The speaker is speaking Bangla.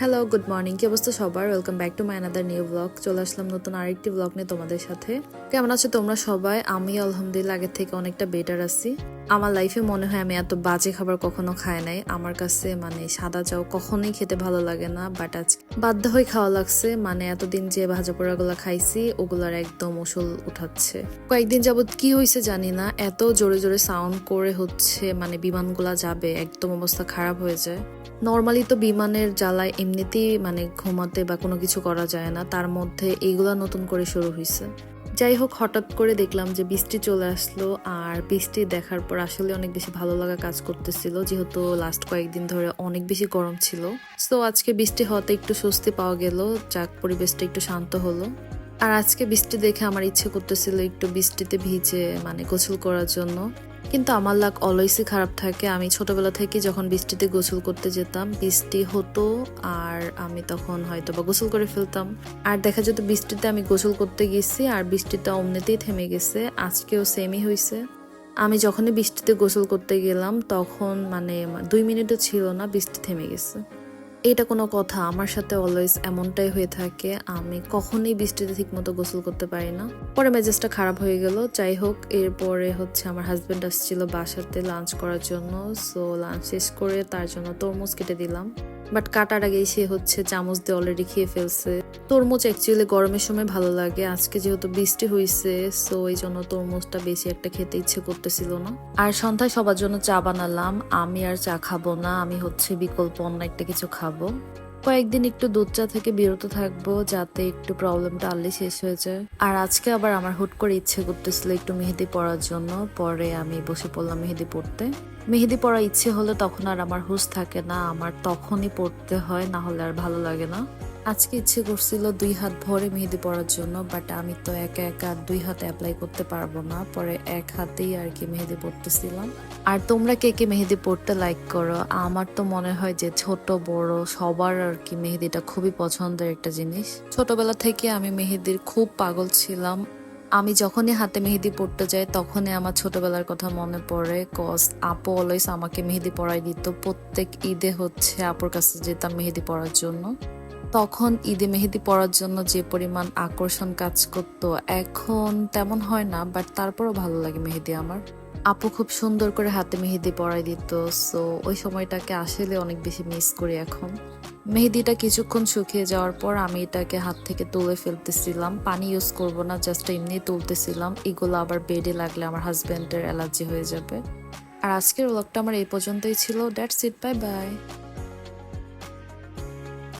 হ্যালো গুড মর্নিং কি অবস্থা সবার? Welcome back to my another new blog চলে আসলাম নতুন আরেকটি ব্লগ নিয়ে তোমাদের সাথে। কেমন আছো তোমরা সবাই? আমি আলহামদুলিল্লাহ আগের থেকে অনেকটা বেটার আছি। আমার লাইফে মনে হয় আমি এত বাজে খাবার কখনো খাই নাই। আমার কাছে মানে সাদা চাও কখনোই খেতে ভালো লাগে না বাট আজ বাধ্য হয়ে খাওয়া লাগছে। মানে এতদিন যে ভাজা পোড়াগুলো খাইছি, ওগুলার একদম ওসল উঠাচ্ছে। কয়েকদিন যাবৎ কি হয়েছে জানি না। এত জোরে জোরে সাউন্ড করে হচ্ছে মানে বিমানগুলা যাবে, একদম অবস্থা খারাপ হয়ে যায়। নর্মালি তো বিমানের জ্বালায় এমনিতেই মানে ঘুমাতে বা কোনো কিছু করা যায় না। তার মধ্যে এইগুলা নতুন করে শুরু হয়েছে যাই হোক, হঠাৎ করে দেখলাম যে বৃষ্টি চলে আসলো আর বৃষ্টি দেখার পর আসলে অনেক বেশি ভালো লাগা কাজ করতেছিল। যেহেতু লাস্ট কয়েকদিন ধরে অনেক বেশি গরম ছিল। তো আজকে বৃষ্টি হওয়াতে একটু স্বস্তি পাওয়া গেল। যাক, পরিবেশটা একটু শান্ত হলো। আর আজকে বৃষ্টি দেখে আমার ইচ্ছে করতেছিল একটু বৃষ্টিতে ভিজে মানে গোসল করার জন্য। কিন্তু আমার লাক অলওয়েসই খারাপ থাকে। আমি ছোটবেলা থেকে যখন বৃষ্টিতে গোসল করতে যেতাম, বৃষ্টি হতো আর আমি তখন হয়তো বা গোসল করে ফেলতাম। আর দেখা যেত বৃষ্টিতে আমি গোসল করতে গেছি আর বৃষ্টিটা অমনিতেই থেমে গেছে, আজকেও সেমই হয়েছে আমি যখনই বৃষ্টিতে গোসল করতে গেলাম, তখন মানে দুই মিনিটও ছিল না, বৃষ্টি থেমে গেছে। এটা কোনো কথা। আমার সাথে অলওয়েজ এমনটাই হয়ে থাকে। আমি কখনোই বৃষ্টিতে ঠিকমতো গোসল করতে পারি না। পরে মেজাজটা খারাপ হয়ে গেল। যাই হোক, এরপরে হচ্ছে আমার হাজব্যান্ড আসছিল বাসাতে লাঞ্চ করার জন্য। সো লাঞ্চ শেষ করে তার জন্য তরমুজ কেটে দিলাম। বাট কাটার আগেই সে হচ্ছে চামচ দিয়ে অলরেডি খেয়ে ফেলছে। তরমুজ অ্যাকচুয়ালি গরমের সময় ভালো লাগে, আজকে যেহেতু বৃষ্টি হয়েছে সো এই জন্য তরমুজটা বেশি একটা খেতে ইচ্ছে করতেছিল না। আর সন্ধ্যায় সবার জন্য চা বানালাম, আমি আর চা খাব না, আমি হচ্ছে বিকল্প অন্য একটা কিছু খাব। কয়েকদিন একটু দুধ চা থেকে বিরত থাকব, যাতে একটু প্রবলেমটা আনলে শেষ হয়ে যায়। আর আজকে আবার আমার হুট করে ইচ্ছে করতেছিল একটু মেহেদি পড়ার জন্য। পরে আমি বসে পড়লাম মেহেদি পড়তে। মেহেদি পড়া ইচ্ছে হলে তখন আর আমার হুশ থাকে না। আমার তখনই পড়তে হয়, না হলে আর ভালো লাগে না। আজকে ইচ্ছে করছিল দুই হাত ভরে মেহেদি পড়ার জন্য বাট আমি তো একা একা দুই হাতে অ্যাপ্লাই করতে পারব না। পরে এক হাতেই আর কি মেহেদি পড়তেছিলাম আর তোমরা কে কে মেহেদি পড়তে লাইক করো? আমার তো মনে হয় যে ছোট, বড় সবার আর কি মেহেদিটা খুবই পছন্দের একটা জিনিস। ছোটবেলা থেকে আমি মেহেদির খুব পাগল ছিলাম। আমি যখনই হাতে মেহেদি পড়তে যাই, তখনই আমার ছোটবেলার কথা মনে পড়ে। কজ আপু অলওয়েজ আমাকে মেহেদি পড়াই দিত। প্রত্যেক ঈদে হচ্ছে আপুর কাছে যেতাম মেহেদি পড়ার জন্য। তখন ঈদে মেহেদি পরার জন্য যে পরিমাণ আকর্ষণ কাজ করত, এখন তেমন হয় না বাট তারপরও ভালো লাগে মেহেদি আমার। আপু খুব সুন্দর করে হাতে মেহেদি পরাই দিত সো ওই সময়টাকে আসলে অনেক বেশি মিস করি এখন। মেহেদিটা কিছুক্ষণ শুকিয়ে যাওয়ার পর আমি এটাকে হাত থেকে তুলে ফেলতেছিলাম। পানি ইউজ করব না জাস্ট এমনি তুলতেছিলাম। এগুলো আবার বেডে লাগলে আমার হাজব্যান্ডের অ্যালার্জি হয়ে যাবে। আর আজকের ব্লগটা আমার এই পর্যন্তই ছিল। That's it bye bye